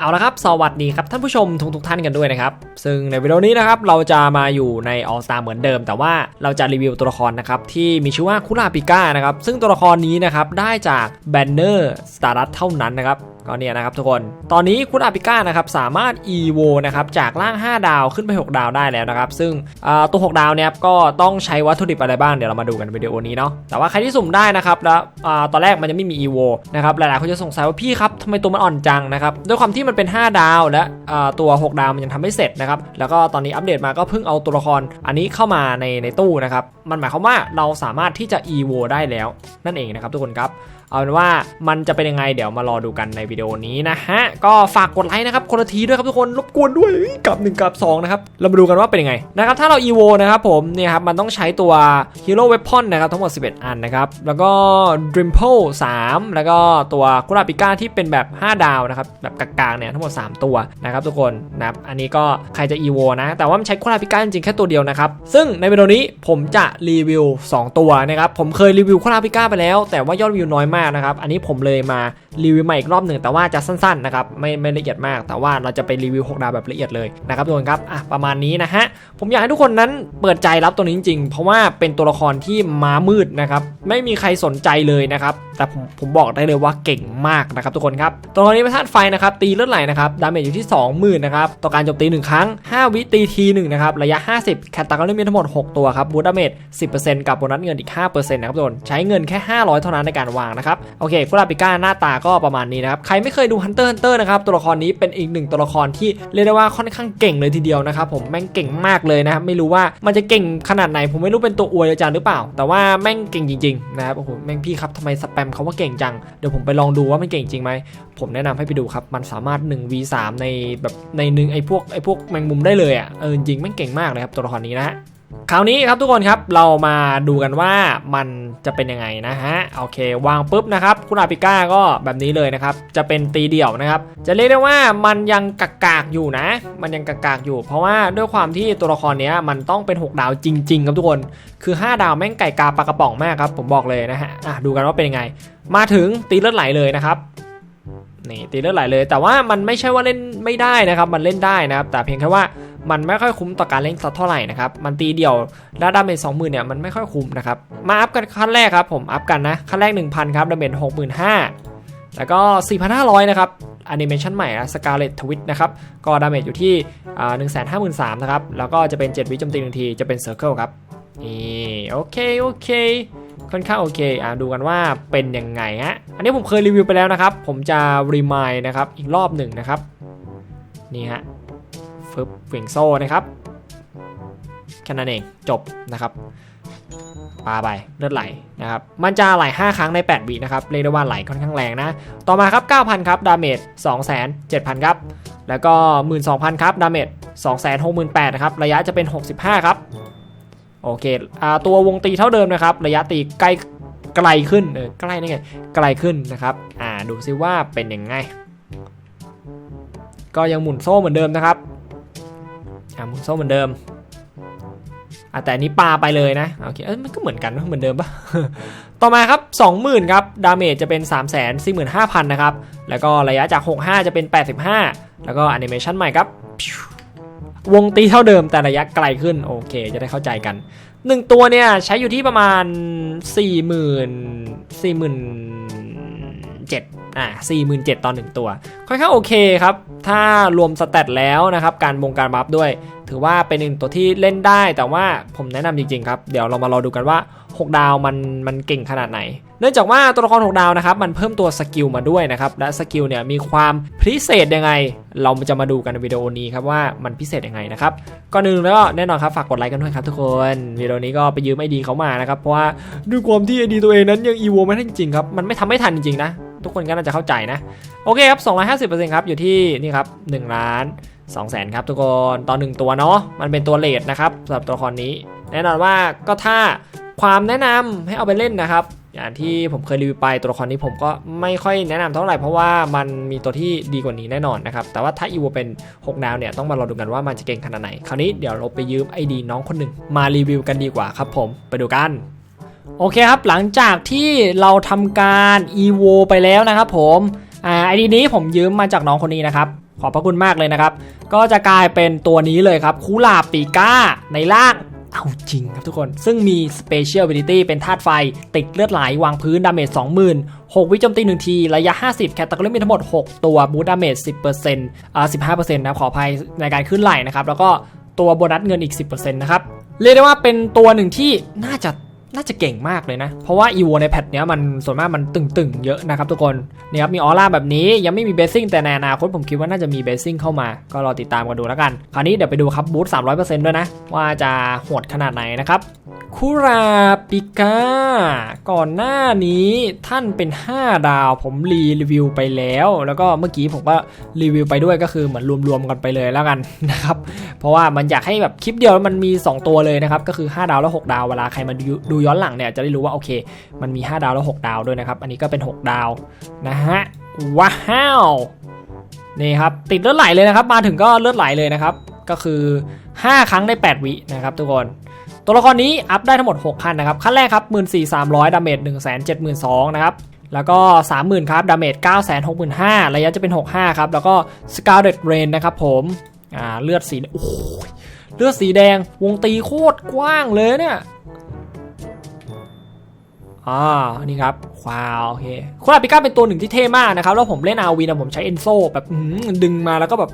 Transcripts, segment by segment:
เอาละครับ สวัสดีครับท่านผู้ชมทุกทุกท่านกันด้วยนะครับ ซึ่งในวิดีโอนี้นะครับเราจะมาอยู่ในออสตาเหมือนเดิม แต่ว่าเราจะรีวิวตัวละครนะครับที่มีชื่อว่าคุราปิก้านะครับซึ่งตัวละครนี้นะครับได้จากแบนเนอร์สตาร์รัตเท่านั้นนะครับ ก็เนี่ยนะครับทุกคน ตอนนี้คุณอาปิก้านะครับสามารถ EVO นะครับจากล่าง 5 ดาวขึ้นไป 6 ดาวได้แล้วนะครับ ซึ่งตัว 6 ดาวเนี่ยก็ต้องใช้วัตถุดิบอะไรบ้างเดี๋ยวเรามาดูกันในวิดีโอนี้เนาะ แต่ว่าใครที่สุ่มได้นะครับแล้วตอนแรกมันจะไม่มี EVO นะครับหลายๆคนจะสงสัยว่าพี่ครับทำไมตัวมันอ่อนจังนะครับด้วยความที่มันเป็น 5 ดาว และตัว 6 ดาวมันยังทำไม่เสร็จนะครับแล้วก็ตอนนี้อัปเดตมาก็เพิ่งเอาตัวละครอันนี้เข้ามาในในตู้นะครับมันหมายความว่าเราสามารถที่จะ EVO ได้แล้วนั่นเองนะครับทุกคนครับ เอาเป็นว่ามันจะเป็นยังไงเดี๋ยวมารอดูกันในวิดีโอนี้นะฮะ ก็ฝากกดไลค์นะครับคนละทีด้วยครับทุกคนรบกวนด้วยกับ1กับ2นะครับเรามาดูกันว่าเป็นยังไงนะครับถ้าเรา EVO นะครับผมเนี่ยครับมันต้องใช้ตัว Hero Weapon นะครับทั้งหมด 11 อันนะครับแล้วก็ Drimple 3 แล้วก็ตัวคุราปิก้าที่เป็นแบบ 5 ดาวนะครับแบบกลางๆเนี่ยทั้งหมด 3 ตัวนะครับทุกคนนะครับอันนี้ก็ใครจะ EVO นะแต่ว่ามันใช้คุราปิก้าจริงๆแค่ตัวเดียวนะครับซึ่งในวิดีโอนี้ผมจะรีวิว 2 ตัวนะครับผมเคยรีวิวคุราปิก้าไปแล้ว แต่ว่ายอดวิวน้อยมากนะครับ อันนี้ผมเลยมารีวิวใหม่อีกรอบหนึ่งแต่ว่าจะสั้นๆนะครับไม่ไม่ละเอียดมาก แต่ว่าเราจะไปรีวิว 6 ดาวแบบละเอียดเลยนะครับทุกคนครับอะประมาณนี้นะฮะผมอยากให้ทุกคนนั้นเปิดใจรับตัวนี้จริงๆ เพราะว่าเป็นตัวละครที่ม้ามืดนะครับไม่มีใครสนใจเลยนะครับแต่ผมผมบอกได้เลยว่าเก่งมากนะครับทุกคนครับตัวนี้เป็นธาตุไฟนะครับตีเลือดไหลนะครับดาเมจอยู่ที่ 20,000นะครับต่อการโจมตี1ครั้ง 5 วิตีทีหนึ่งนะครับระยะ 50แคตตาก็มีทั้งหมด 6 ตัวครับบูดาเมจ10%กับโบนัสเงินอีก5%นะครับทุกคนใช้เงินแค่ 500 เท่านั้นในการวางนะครับโอเคกุลาปิก้าหน้าตาก็ประมาณนี้นะครับใครไม่เคยดู Hunter Hunter นะครับตัวละครนี้เป็นอีกหนึ่งตัวละครที่เรียกได้ว่าค่อนข้างเก่งเลยทีเดียวนะครับผมแม่งเก่งมากเลยนะครับไม่รู้ว่ามันจะเก่งขนาดไหน ผมไม่รู้เป็นตัวอวยอาจารย์หรือเปล่า แต่ว่าแม่งเก่งจริงๆนะครับโอ้โหแม่งพี่ครับทำไมสแปมเขาว่าเก่งจังเดี๋ยวผมไปลองดูว่ามันเก่งจริงไหมผมแนะนำให้ไปดูครับมันสามารถ 1v3 ในแบบในหนึ่งไอ้พวกไอ้พวกแมงมุมได้เลยอะเออจริงแม่งเก่งมากเลยครับตัวละครนี้นะฮะ คราวนี้ครับทุกคนครับเรามาดูกันว่ามันจะเป็นยังไงนะฮะโอเควางปุ๊บนะครับคุณอาปิก้าก็แบบนี้เลยนะครับจะเป็นตีเดี่ยวนะครับ จะเรียกได้ว่ามันยังกากากอยู่นะ มันยังกากากอยู่ เพราะว่าด้วยความที่ตัวละครเนี้ยมันต้องเป็น 6 ดาวจริง ๆ ครับทุกคนคือ 5 ดาวแม่งไก่กาปลากระป๋องมากครับผมบอกเลยนะฮะอะดูกันว่าเป็นยังไง มาถึงตีเลือดไหลเลยนะครับนี่ตีเลือดไหลเลย แต่ว่ามันไม่ใช่ว่าเล่นไม่ได้นะครับ มันเล่นได้นะครับ แต่เพียงแค่ว่า มันไม่ค่อยคุ้มต่อการเล่นสักเท่าไหร่นะครับ มันตีเดี่ยวและดาเมจสองหมื่นเนี่ยมันไม่ค่อยคุ้มนะครับ มาอัพกันขั้นแรกครับผมอัพกันนะขั้นแรก 1,000 ครับดาเมจหกหมื่นห้าแล้วก็ 4,500 นะครับแอนิเมชันใหม่นะสกาเลตทวิตนะครับ ก็ดาเมจอยู่ที่หนึ่งแสนห้าหมื่นสามนะครับ แล้วก็จะเป็น 7 วิจมตีหนึ่งที จะเป็นเซอร์เคิลครับนี่โอเค โอเค ค่อนข้างโอเคอะดูกันว่าเป็นยังไงฮะ อันนี้ผมเคยรีวิวไปแล้วนะครับ ผมจะรีมายนะครับ อีกรอบหนึ่งนะครับ นี่ฮะ ฟึบเวี่ยงโซ่นะครับแค่นั้นเองจบนะครับปาไปเลือดไหลนะครับมันจะไหล 5 ครั้งใน 8 วินะครับเรียกได้ว่าไหลค่อนข้างแรงนะ ต่อมาครับ 9,000 ครับ ดาเมจ2,700,000ครับ แล้วก็ 12,000 ครับ ดาเมจ268,000นะครับ ระยะจะเป็น 65 ครับ โอเคอ่าตัววงตีเท่าเดิมนะครับ ระยะตีใกล้ไกลขึ้นเออใกล้นี่ไงไกลขึ้นนะครับอ่าดูซิว่าเป็นยังไง ก็ยังหมุนโซ่เหมือนเดิมนะครับ อ่าหมุนโซ่เหมือนเดิมอ่าแต่อันนี้ปลาไปเลยนะโอเคเอ้ยมันก็เหมือนกันเหมือนเดิมปะต่อมาครับ 20,000 ครับ ดาเมจจะเป็น 3 4 5 0 0 0 นะครับ แล้วก็ระยะจาก 65 จะเป็น 85 แล้วก็แอนิเมชันใหม่ครับ วงตีเท่าเดิมแต่ระยะไกลขึ้น โอเค จะได้เข้าใจกัน 1 ตัวเนี่ย ใช้อยู่ที่ประมาณ 40,000 47,000อ่า47,000ต่อ1ตัว ค่อนข้างโอเคครับ ถ้ารวมสเตตแล้วนะครับ การบงการบัฟด้วย ถือว่าเป็นหนึ่งตัวที่เล่นได้ แต่ว่าผมแนะนำจริงๆครับ เดี๋ยวเรามารอดูกันว่า 6 ดาวมันมันเก่งขนาดไหน เนื่องจากว่าตัวละคร 6 ดาวนะครับมันเพิ่มตัวสกิลมาด้วยนะครับและสกิลเนี่ยมีความพิเศษยังไง เราจะมาดูกันในวิดีโอนี้ครับว่ามันพิเศษยังไงนะครับก่อนอื่นแล้วก็แน่นอนครับฝากกดไลค์กันด้วยครับทุกคนวิดีโอนี้ก็ไปยืมไอดีเขามานะครับเพราะว่าด้วยความที่ไอดีตัวเองนั้นยังอีโวไม่ทันจริงๆครับมันไม่ทำไม่ทันจริงๆนะทุกคนก็น่าจะเข้าใจนะ โอเคครับ 250%ครับ อยู่ที่นี่ครับ1ล้าน2แสนครับทุกคน ต่อนึ่งตัวเนาะ มันเป็นตัวเลทนะครับสำหรับตัวละครนี้ แน่นอนว่าก็ถ้าความแนะนำให้เอาไปเล่นนะครับ อย่างที่ผมเคยรีวิวไปตัวละครนี้ผมก็ไม่ค่อยแนะนำเท่าไหร่เพราะว่ามันมีตัวที่ดีกว่านี้แน่นอนนะครับ แต่ว่าถ้าอีโวเป็น 6 ดาวเนี่ยต้องมารอดูกันว่ามันจะเก่งขนาดไหน คราวนี้เดี๋ยวเราไปยืมไอดีน้องคนหนึ่งมารีวิวกันดีกว่าครับผมไปดูกันโอเคครับ หลังจากที่เราทำการ EVO ไปแล้วนะครับผมอ่าไอดีนี้ผมยืมมาจากน้องคนนี้นะครับ ขอบพระคุณมากเลยนะครับ ก็จะกลายเป็นตัวนี้เลยครับคูลาปีก้าในล่าง เอาจริงครับทุกคน ซึ่งมี Special Ability เป็นธาตุไฟ ติดเลือดไหลวางพื้น ดาเมจ20,000 6 วิโจมตี 1 ที ระยะ 50 แคตตาล็อมีทั้งหมด 6 ตัวบูทดาเมจ10%อ่า15%นะขออภัยในการขึ้นไหลนะครับ แล้วก็ตัวโบนัสเงินอีก 10%นะครับ เรียกได้ว่าเป็นตัวหนึ่งที่น่าจะ น่าจะเก่งมากเลยนะ เพราะว่า EVO ในแพทเนี้ยมันส่วนมากมันตึงๆ เยอะนะครับทุกคนนี่ครับมีออร่าแบบนี้ยังไม่มีเบสซิ่งแต่ในอนาคตผมคิดว่าน่าจะมีเบสซิ่งเข้ามา ก็รอติดตามกันดูแล้วกัน คราวนี้เดี๋ยวไปดูครับบูท300%ด้วยนะ ว่าจะโหดขนาดไหนนะครับคูราปิก้าก่อนหน้านี้ท่านเป็น 5 ดาวผมรีรีวิวไปแล้ว แล้วก็เมื่อกี้ผมก็รีวิวไปด้วยก็คือเหมือนรวมๆกันไปเลยแล้วกันนะครับเพราะว่ามันอยากให้แบบคลิปเดียวมันมี 2 ตัวเลยนะครับก็คือ 5 ดาวแล้ว 6 ดาวเวลาใครมาดูย้อนหลังเนี่ยจะได้รู้ว่าโอเค มันมี 5 ดาวแล้ว 6 ดาวด้วยนะครับ อันนี้ก็เป็น 6 ดาวนะฮะ ว้าวนี่ครับติดเลือดไหลเลยนะครับ มาถึงก็เลือดไหลเลยนะครับ ก็คือ 5 ครั้งได้ 8 วินะครับทุกคนตัวละครนี้อัพได้ทั้งหมด 6 ขั้นนะครับ ขั้นแรกครับ 14,300 ดาเมจ172,000นะครับ แล้วก็ 30,000 ครับ ดาเมจ965,000 ระยะจะเป็น 65 ครับ แล้วก็ Scarlet Rain นะครับผมอ่าเลือดสีโอ้ยเลือดสีแดงวงตีโคตรกว้างเลยเนี่ย อ่านี่ครับว้าวโอเคคุณอาปิก้าเป็นตัวหนึ่งที่เท่มากนะครับ แล้วผมเล่นอาวีนะผมใช้เอนโซแบบดึงมาแล้วก็แบบ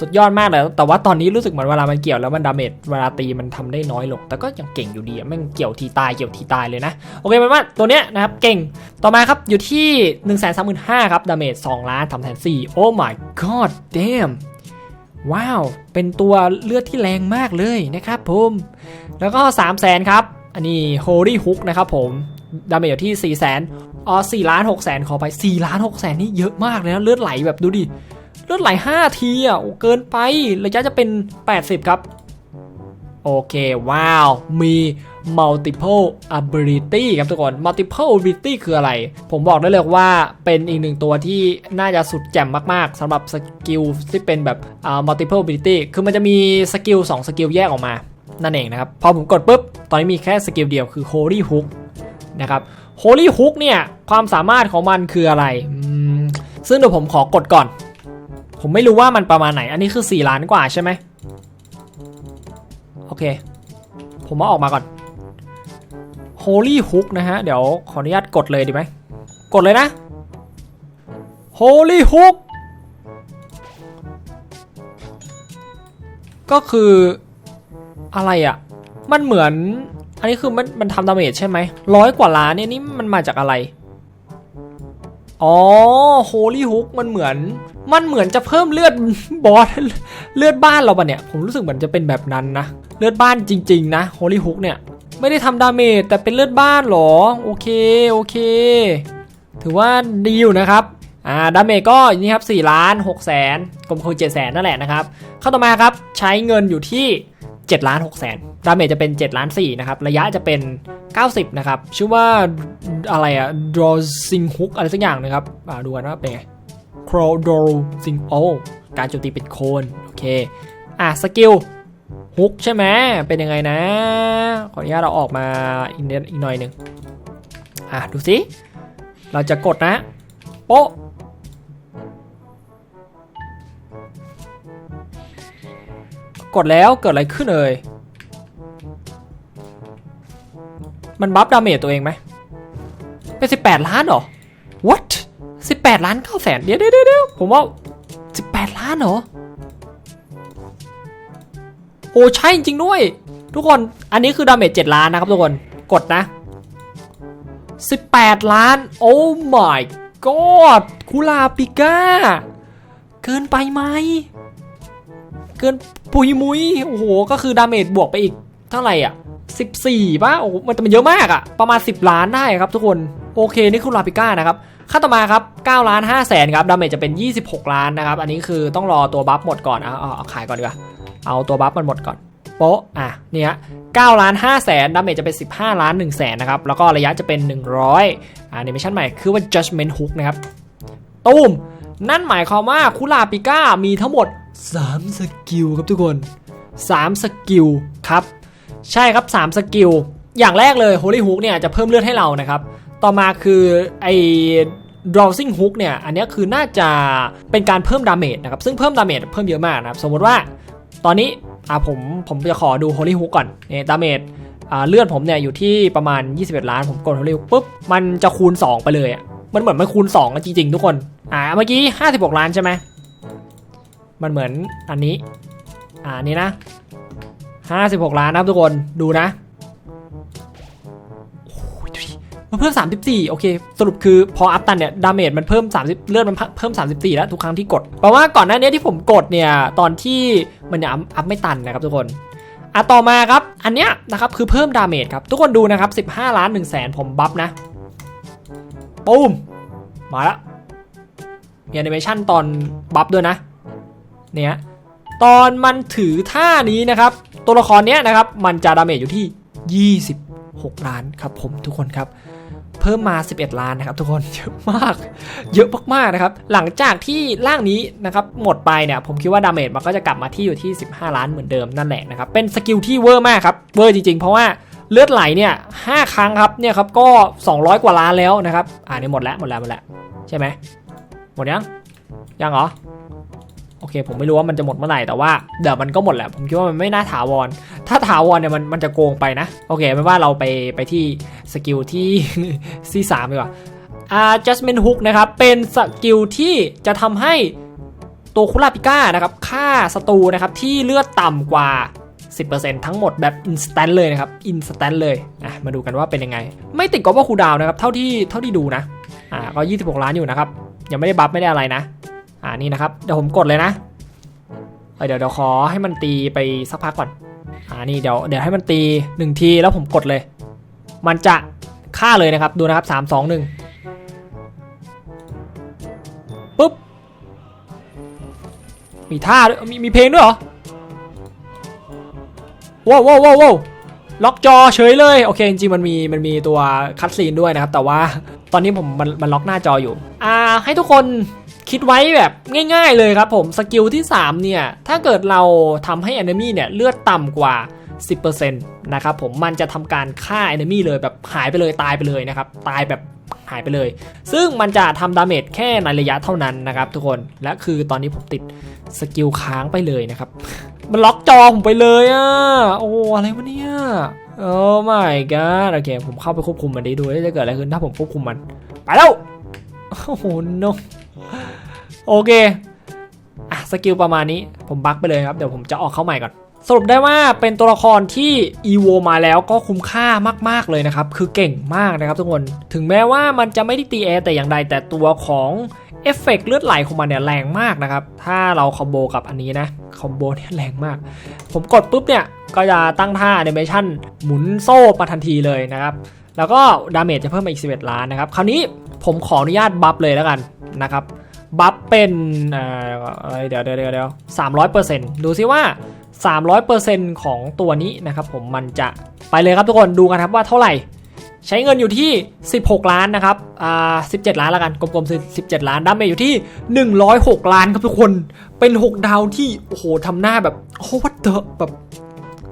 สุดยอดมากเลย แต่ว่าตอนนี้รู้สึกเหมือนเวลามันเกี่ยวแล้วมันดาเมจเวลาตีมันทำได้น้อยลง แต่ก็ยังเก่งอยู่ดีอะม่งเกี่ยวทีตายเกี่ยวทีตายเลยนะ โอเคเป็นว่าตัวเนี้ยนะครับเก่ง ต่อมาครับอยู่ที่ 1 3 5 0 0 0ครับดาเมจ2ล้านทำแทน4 oh my god damn ว้าว เป็นตัวเลือดที่แรงมากเลยนะครับผม แล้วก็ 3 0 0 0 0 0ครับ อันนี้ Holy Hook นะครับผม ดาเมจอยู่ที่ 4 0 0 0 0 0อ๋อ4ล้าน6แสนขอไป4ล้าน6แสนนี่เยอะมากเลยนะ เลือดไหลแบบดูดิ เลือดไหล 5 ทีอะเกินไประยะจะเป็น 80 ครับ โอเค ว้าว มี multiple ability ครับทุกคน multiple ability คืออะไร ผมบอกได้เลยว่าเป็นอีกหนึ่งตัวที่น่าจะสุดแจ่มมาก ๆสำหรับสกิลที่เป็นแบบ multiple ability คือมันจะมีสกิล2สกิลแยกออกมา นั่นเองนะครับ พอผมกดปุ๊บ ตอนนี้มีแค่สกิลเดียวคือ holy hook นะครับ holy hook เนี่ยความสามารถของมันคืออะไรอืมซึ่งเดี๋ยวผมขอกดก่อน ผมไม่รู้ว่ามันประมาณไหน อันนี้คือ 4 ล้านกว่าใช่ไหมโอเค ผมมาออกมาก่อน Holy Hook นะฮะ เดี๋ยวขออนุญาตกดเลยดีไหม กดเลยนะ Holy Hook ก็คืออะไรอะ่ะ มันเหมือน อันนี้คือมันมันทำดาเมจใช่ไหมร้อยกว่าล้านเนี่ยนี่มันมาจากอะไร อ๋อ Holy Hook มันเหมือน มันเหมือนจะเพิ่มเลือดบอสเลือดบ้านเราปะเนี่ย ผมรู้สึกเหมือนจะเป็นแบบนั้นนะ เลือดบ้านจริง ๆ นะ Holy Hook เนี่ย ไม่ได้ทำดาเมจแต่เป็นเลือดบ้านเหรอ โอเคโอเค ถือว่าดีอยู่นะครับอ่าดาเมจก็นี่ครับ4ล้าน6แสนกลมคูณ7แสนนั่นแหละนะครับ เข้าต่อมาครับ ใช้เงินอยู่ที่ 7ล้าน6แสนดาเมจจะเป็น7ล้าน4นะครับ ระยะจะเป็น 90 นะครับ ชื่อว่าอะไรอะ draw sing hook อะไรสักอย่างนะครับอ่าดูกันว่าเป็นไง crow draw sing โอการโจมตีเป็นโคน โอเค อะ สกิลฮุกใช่ไหมเป็นยังไงนะ ขออนุญาตเราออกมาอีกนิดอีกหน่อยหนึ่งอะ ดูสิ เราจะกดนะ โป๊ะ กดแล้วเกิดอะไรขึ้นเอ่ยมันบัฟดาเมจตัวเองไหมเป็น 18 ล้านเหรอ what 18 ล้าน9แสนเดี๋ยวเดี๋ยวเดี๋ยวผมว่า 18 ล้านเหรอ โอ้ใช่จริงด้วย ทุกคนอันนี้คือดาเมจ7ล้านนะครับทุกคนกดนะ 18 ล้าน โอ้ my god คุลาปิก้า เกินไปไหม เกินปุยมุยโอ้โห ก็คือดาเมจบวกไปอีกเท่าไหร่อะ14ป่ะโอ้มันมันเยอะมากอะประมาณ 10 ล้านได้ครับทุกคนโอเคนี่คือลาปิก้านะครับค่าต่อมาครับ9ล้าน5แสนครับดาเมจจะเป็น 26 ล้านนะครับอันนี้คือต้องรอตัวบัฟหมดก่อนเอาเอาเอาขายก่อนดีกว่าเอาตัวบัฟมันหมดก่อนโป๊ะอะเนี่ย9ล้าน5แสนดาเมจจะเป็น 15 ล้าน1แสนนะครับแล้วก็ระยะจะเป็น 100อ่านิเมชั่นใหม่คือว่า judgment hook นะครับตูมนั่นหมายความว่าคุลาปิก้ามีทั้งหมด 3สกิลครับทุกคน 3 สกิลครับ ใช่ครับ 3 สกิล อย่างแรกเลย Holy Hook เนี่ยจะเพิ่มเลือดให้เรานะครับ ต่อมาคือไอ drowsing hook เนี่ย อันนี้คือน่าจะเป็นการเพิ่มดาเมจนะครับ ซึ่งเพิ่มดาเมจเพิ่มเยอะมากนะครับ สมมติว่าตอนนี้อ่าผมผมจะขอดู holy hook ก่อนเนี่ยดาเมจเลือดผมเนี่ยอยู่ที่ประมาณ 21 ล้าน ผมกด holy hook ปุ๊บ มันจะคูณ 2 ไปเลยอะมันเหมือนมันคูณ2กันจริงๆทุกคน อ่า เมื่อกี้ 56 ล้านใช่ไหม มันเหมือนอันนี้ อ่าอันนี้นะ 56 ล้านนะครับทุกคนดูนะมันเพิ่ม 34 โอเค สรุปคือพออัพตันเนี่ย ดาเมจมันเพิ่ม 30 เลือดมันเพิ่ม 34 แล้วทุกครั้งที่กด แปลว่าก่อนหน้านี้ที่ผมกดเนี่ย ตอนที่มันยังอัพไม่ตันนะครับทุกคนอะต่อมาครับ อันเนี้ยนะครับคือเพิ่มดาเมจครับ ทุกคนดูนะครับ 15 ล้าน1แสนผมบัฟนะปูมมาแล้วมีแอนิเมชันตอนบัฟด้วยนะ เนี่ยตอนมันถือท่านี้นะครับ ตัวละครเนี้ยนะครับ มันจะดาเมจอยู่ที่ 26 ล้านครับผมทุกคนครับ เพิ่มมา 11 ล้านนะครับ ทุกคนเยอะมาก เยอะมากๆนะครับ หลังจากที่ร่างนี้นะครับหมดไปเนี่ยผมคิดว่าดาเมจมันก็จะกลับมาที่อยู่ที่ 15 ล้านเหมือนเดิมนั่นแหละนะครับ เป็นสกิลที่เวอร์มากครับเวอร์จริงๆ เพราะว่าเลือดไหลเนี่ย5ครั้งครับเนี่ยครับก็ 200 กว่าล้านแล้วนะครับ อ่านี่หมดแล้วหมดแล้วหมดแล้วใช่ไหมหมดยังยังเหรอ เคผมไม่รู้ว่ามันจะหมดเมื่อไหร่แต่ว่าเดี๋ยวมันก็หมดแหละผมคิดว่ามันไม่น่าถาวร ถ้าถาวรเนี่ยมันมันจะโกงไปนะ โอเคไม่ว่าเราไปไปที่สกิลที่ที่สามดีกว่าอ่า adjustment hook นะครับ เป็นสกิลที่จะทำให้ตัวคุราปิก้านะครับฆ่าศัตรูนะครับที่เลือดต่ำกว่า 10%ทั้งหมดแบบ instant เลยนะครับ instant เลยอะมาดูกันว่าเป็นยังไง ไม่ติดกับว่าคูดาวน์นะครับ เท่าที่เท่าที่ดูนะอ่าก็ 26 ล้านอยู่นะครับ ยังไม่ได้บัฟไม่ได้อะไรนะ อ่านี่นะครับเดี๋ยวผมกดเลยนะเเดี๋ยวเดี๋ยวขอให้มันตีไปสักพักก่อนอ่านี่เดี๋ยวเดี๋ยวให้มันตีหนึ่งทีแล้วผมกดเลย มันจะฆ่าเลยนะครับดูนะครับสามสองหนึ่งปุ๊บมีท่าด้วยมีมีเพลงด้วยเหรอว้าวว้าวว้าวว้าวล็อกจอเฉยเลยโอเคจริงๆมันมีมันมีตัวคัตซีนด้วยนะครับ แต่ว่า ตอนนี้ผมมันมันล็อกหน้าจออยู่ อ่า ให้ทุกคนคิดไว้แบบง่าย ๆเลยครับผม สกิลที่ 3 เนี่ย ถ้าเกิดเราทำให้ enemy เนี่ย เลือดต่ำกว่า 10%นะครับผมมันจะทำการฆ่า enemy เลยแบบหายไปเลยตายไปเลยนะครับ ตายแบบหายไปเลย ซึ่งมันจะทำดาเมจแค่ในระยะเท่านั้นนะครับทุกคน และคือตอนนี้ผมติดสกิลค้างไปเลยนะครับ มันล็อกจอผมไปเลยอะ โอ้อะไรวะเนี่ย โอ้ my god โอเค ผมเข้าไปควบคุมมันดีดูจะเกิดอะไรขึ้นถ้าผมควบคุมมัน ไปแล้ว โอ้โห no โอเคอะสกิลประมาณนี้ผมบักไปเลยครับ เดี๋ยวผมจะออกเข้าใหม่ก่อน สรุปได้ว่าเป็นตัวละครที่ EVO มาแล้วก็คุ้มค่ามาก ๆ เลยนะครับ คือเก่งมากนะครับทุกคน ถึงแม้ว่ามันจะไม่ได้ตีแอร์แต่อย่างใดแต่ตัวของ เอฟเฟกต์เลือดไหลของมันเนี่ยแรงมากนะครับ ถ้าเราคอมโบกับอันนี้นะ คอมโบเนี่ยแรงมาก ผมกดปุ๊บเนี่ย ก็จะตั้งท่าแอนิเมชันหมุนโซ่มาทันทีเลยนะครับ แล้วก็ดาเมจจะเพิ่มมาอีก 11 ล้านนะครับ คราวนี้ผมขออนุญาตบัฟเลยแล้วกันนะครับ บัฟเป็นเดี๋ยวเดี๋ยวเดี๋ยวเดี๋ยวสามร้อยเปอร์เซ็นต์ดูซิว่า 300%ของตัวนี้นะครับผมมันจะไปเลยครับทุกคนดูกันครับว่าเท่าไหร่ ใช้เงินอยู่ที่ 16 ล้านนะครับ อ่า 17 ล้านล้วกัน กลมๆ17 ล้าน ดาเมจอยู่ที่ 106 ล้านครับทุกคน เป็น 6 ดาวที่ โอ้โหทำหน้าแบบโอ้วัดเดอะแบบ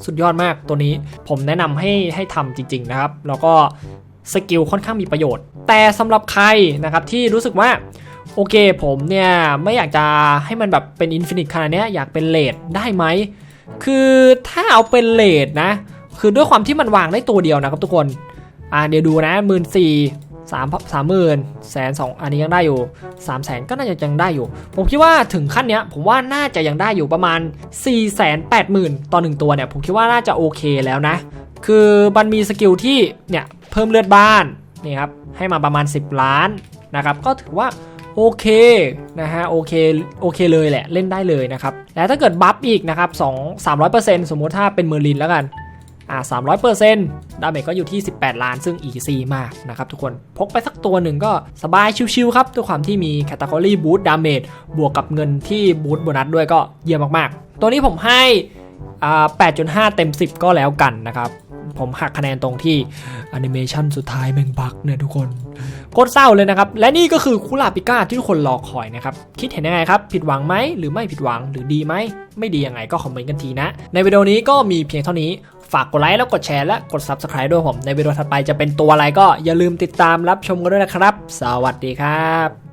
สุดยอดมากตัวนี้ ผมแนะนำให้ให้ทำจริง ๆ นะครับ แล้วก็สกิลค่อนข้างมีประโยชน์ แต่สำหรับใครนะครับที่รู้สึกว่าโอเคผมเนี่ยไม่อยากจะให้มันแบบเป็นอินฟินิตขนาดนี้อยากเป็นเลดได้ไหม คือถ้าเอาเป็นเลดนะ คือด้วยความที่มันวางได้ตัวเดียวนะครับทุกคน อ่าเดี๋ยวดูนะหมื่นสี่สามสามหมื่นแสนสองอันนี้ยังได้อยู่สามแสนก็น่าจะยังได้อยู่ ผมคิดว่าถึงขั้นเนี้ยผมว่าน่าจะยังได้อยู่ประมาณ4ี่แสนแปดหมื่นต่อหนึ่งตัวเนี่ยผมคิดว่าน่าจะโอเคแล้วนะ คือมันมีสกิลที่เนี่ยเพิ่มเลือดบ้านนี่ครับให้มาประมาณ 10 ล้านนะครับก็ถือว่าโอเคนะฮะโอเคโอเคเลยแหละเล่นได้เลยนะครับแล้วถ้าเกิดบัฟอีกนะครับ2 300%สมมุติถ้าเป็นเมอร์ลินแล้วกัน อ่า300%ดาเมจก็อยู่ที่ 18 ล้าน ซึ่งอีซีมากนะครับทุกคนพกไปสักตัวหนึ่งก็สบายชิวๆครับด้วยความที่มีแคตตาล็อตบูทดาเมจบวกกับเงินที่บูทโบนัสด้วยก็เยี่ยมมากๆ ตัวนี้ผมให้อ่า8.5 เต็ม 10 ก็แล้วกันนะครับ ผมหักคะแนนตรงที่แอนิเมชันสุดท้ายแม่งบักเนี่ยทุกคนโคตรเศร้าเลยนะครับ และนี่ก็คือคุลาปิก้าที่ทุกคนรอคอยนะครับ คิดเห็นยังไงครับ ผิดหวังไหม หรือไม่ผิดหวังหรือดีไหม ไม่ดียังไงก็คอมเมนต์กันทีนะ ในวิดีโอนี้ก็มีเพียงเท่านี้ฝากกดไลค์แล้วกดแชร์และกด Subscribe ด้วยผม ในวิดีโอถัดไปจะเป็นตัวอะไรก็อย่าลืมติดตามรับชมกันด้วยนะครับ สวัสดีครับ